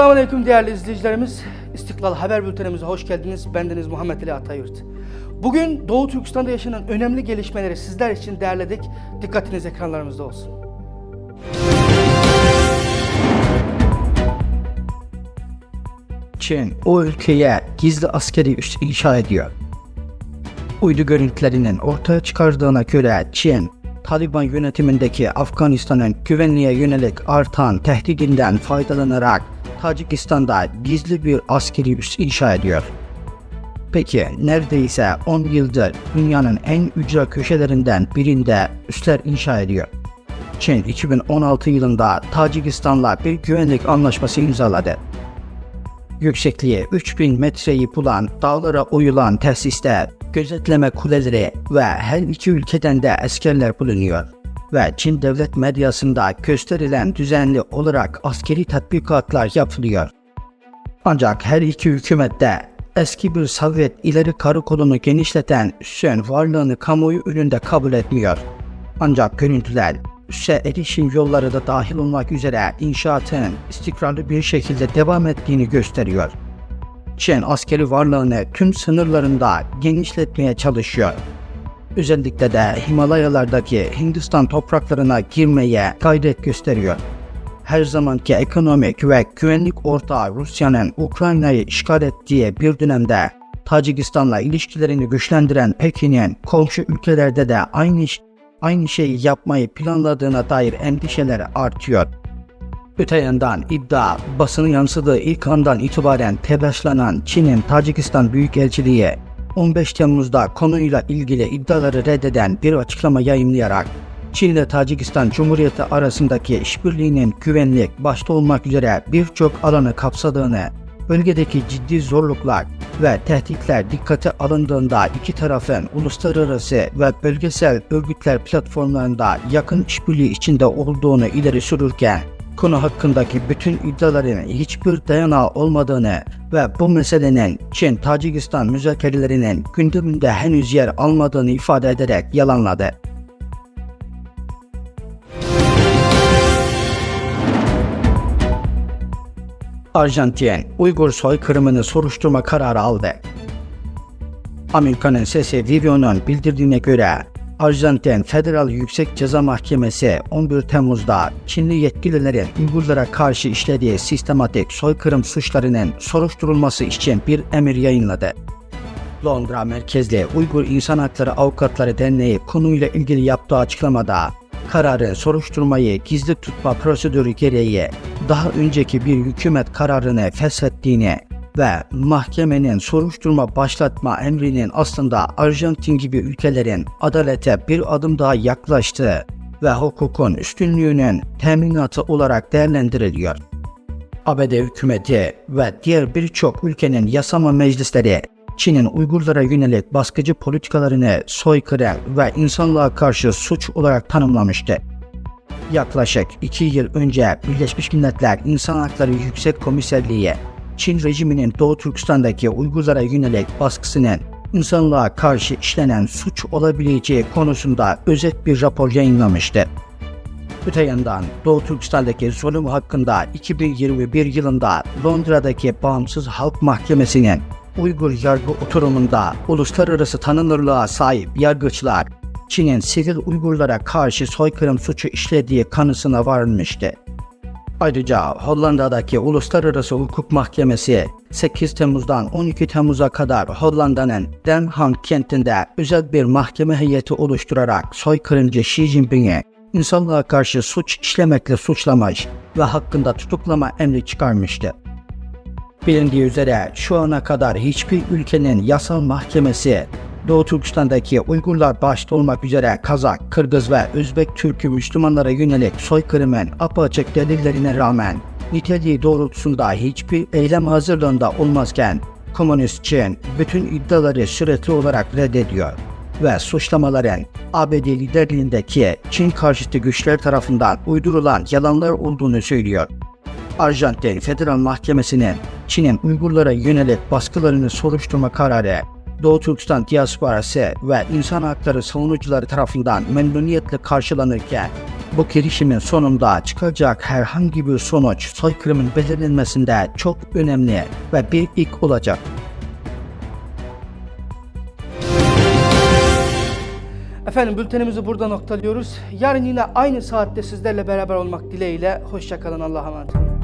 Selamünaleyküm değerli izleyicilerimiz. İstiklal Haber Bültenimize hoş geldiniz. Bendeniz Muhammed Ali Atayurt. Bugün Doğu Türkistan'da yaşanan önemli gelişmeleri sizler için derledik. Dikkatiniz ekranlarımızda olsun. Çin o ülkeye gizli askeri üs inşa ediyor. Uydu görüntülerinin ortaya çıkardığına göre Çin, Taliban yönetimindeki Afganistan'ın güvenliğe yönelik artan tehdidinden faydalanarak Tacikistan'da gizli bir askeri üs inşa ediyor. Peki neredeyse 10 yıldır dünyanın en ücra köşelerinden birinde üsler inşa ediyor. Çin 2016 yılında Tacikistan'la bir güvenlik anlaşması imzaladı yüksekliği 3000 metreyi bulan dağlara oyulan tesiste gözetleme kuleleri ve her iki ülkeden de askerler bulunuyor. Ve Çin devlet medyasında gösterilen düzenli olarak askeri tatbikatlar yapılıyor. Ancak her iki hükümette eski bir Sovyet ileri karakolunu genişleten üssün varlığını kamuoyu önünde kabul etmiyor. Ancak görüntüler üsse erişim yolları da dahil olmak üzere inşaatın istikrarlı bir şekilde devam ettiğini gösteriyor. Çin askeri varlığını tüm sınırlarında genişletmeye çalışıyor. Özellikle de Himalayalardaki Hindistan topraklarına girmeye gayret gösteriyor. Her zamanki ekonomik ve güvenlik ortağı Rusya'nın Ukrayna'yı işgal ettiği bir dönemde Tacikistan'la ilişkilerini güçlendiren Pekin'in komşu ülkelerde de aynı aynı şeyi yapmayı planladığına dair endişeler artıyor. Öte yandan iddia basını yansıdığı ilk andan itibaren telaşlanan Çin'in Tacikistan Büyükelçiliği 15 Temmuz'da konuyla ilgili iddiaları reddeden bir açıklama yayımlayarak Çin ile Tacikistan Cumhuriyeti arasındaki işbirliğinin güvenlik başta olmak üzere birçok alanı kapsadığını, bölgedeki ciddi zorluklar ve tehditler dikkate alındığında iki tarafın uluslararası ve bölgesel örgütler platformlarında yakın işbirliği içinde olduğunu ileri sürürken, konu hakkındaki bütün iddiaların hiçbir dayanağı olmadığını ve bu meselenin Çin-Tacikistan müzakerelerinin gündeminde henüz yer almadığını ifade ederek yalanladı. Arjantin, Uygur soykırımını soruşturma kararı aldı. Amerika'nın sesi Vivio'nun bildirdiğine göre Arjantin Federal Yüksek Ceza Mahkemesi 11 Temmuz'da Çinli yetkililerin Uygurlara karşı işlediği sistematik soykırım suçlarının soruşturulması için bir emir yayınladı. Londra merkezli Uygur İnsan Hakları Avukatları Derneği konuyla ilgili yaptığı açıklamada kararı soruşturmayı gizli tutma prosedürü gereği daha önceki bir hükümet kararını feshettiğini ve mahkemenin soruşturma başlatma emrinin aslında Arjantin gibi ülkelerin adalete bir adım daha yaklaştığı ve hukukun üstünlüğünün teminatı olarak değerlendiriliyor. ABD hükümeti ve diğer birçok ülkenin yasama meclisleri Çin'in Uygurlara yönelik baskıcı politikalarını soykırım ve insanlığa karşı suç olarak tanımlamıştı. Yaklaşık iki yıl önce Birleşmiş Milletler İnsan Hakları Yüksek Komiserliği, Çin rejiminin Doğu Türkistan'daki Uygurlara yönelik baskısının insanlığa karşı işlenen suç olabileceği konusunda özet bir rapor yayınlamıştı. Öte yandan Doğu Türkistan'daki zulüm hakkında 2021 yılında Londra'daki Bağımsız Halk Mahkemesi'nin Uygur yargı oturumunda uluslararası tanınırlığa sahip yargıçlar Çin'in sivil Uygurlara karşı soykırım suçu işlediği kanısına varılmıştı. Ayrıca Hollanda'daki Uluslararası Hukuk Mahkemesi 8 Temmuz'dan 12 Temmuz'a kadar Hollanda'nın Den Haag kentinde özel bir mahkeme heyeti oluşturarak soykırımcı Xi Jinping'i insanlığa karşı suç işlemekle suçlamış ve hakkında tutuklama emri çıkarmıştı. Bilindiği üzere şu ana kadar hiçbir ülkenin yasal mahkemesi Doğu Türkistan'daki Uygurlar başta olmak üzere Kazak, Kırgız ve Özbek Türk'ü Müslümanlara yönelik soykırımın apaçık delillerine rağmen niteliği doğrultusunda hiçbir eylem hazırlığında olmazken Komünist Çin bütün iddiaları sürekli olarak reddediyor ve suçlamaların ABD liderliğindeki Çin karşıtı güçler tarafından uydurulan yalanlar olduğunu söylüyor. Arjantin Federal Mahkemesi'nin Çin'in Uygurlara yönelik baskılarını soruşturma kararı Doğu Türkistan diasporası ve insan hakları savunucuları tarafından memnuniyetle karşılanırken Bu girişimin sonunda çıkacak herhangi bir sonuç soykırımın belirlenmesinde çok önemli ve bir ilk olacak. Efendim bültenimizi burada noktalıyoruz. Yarın yine aynı saatte sizlerle beraber olmak dileğiyle. Hoşçakalın Allah'a emanet olun.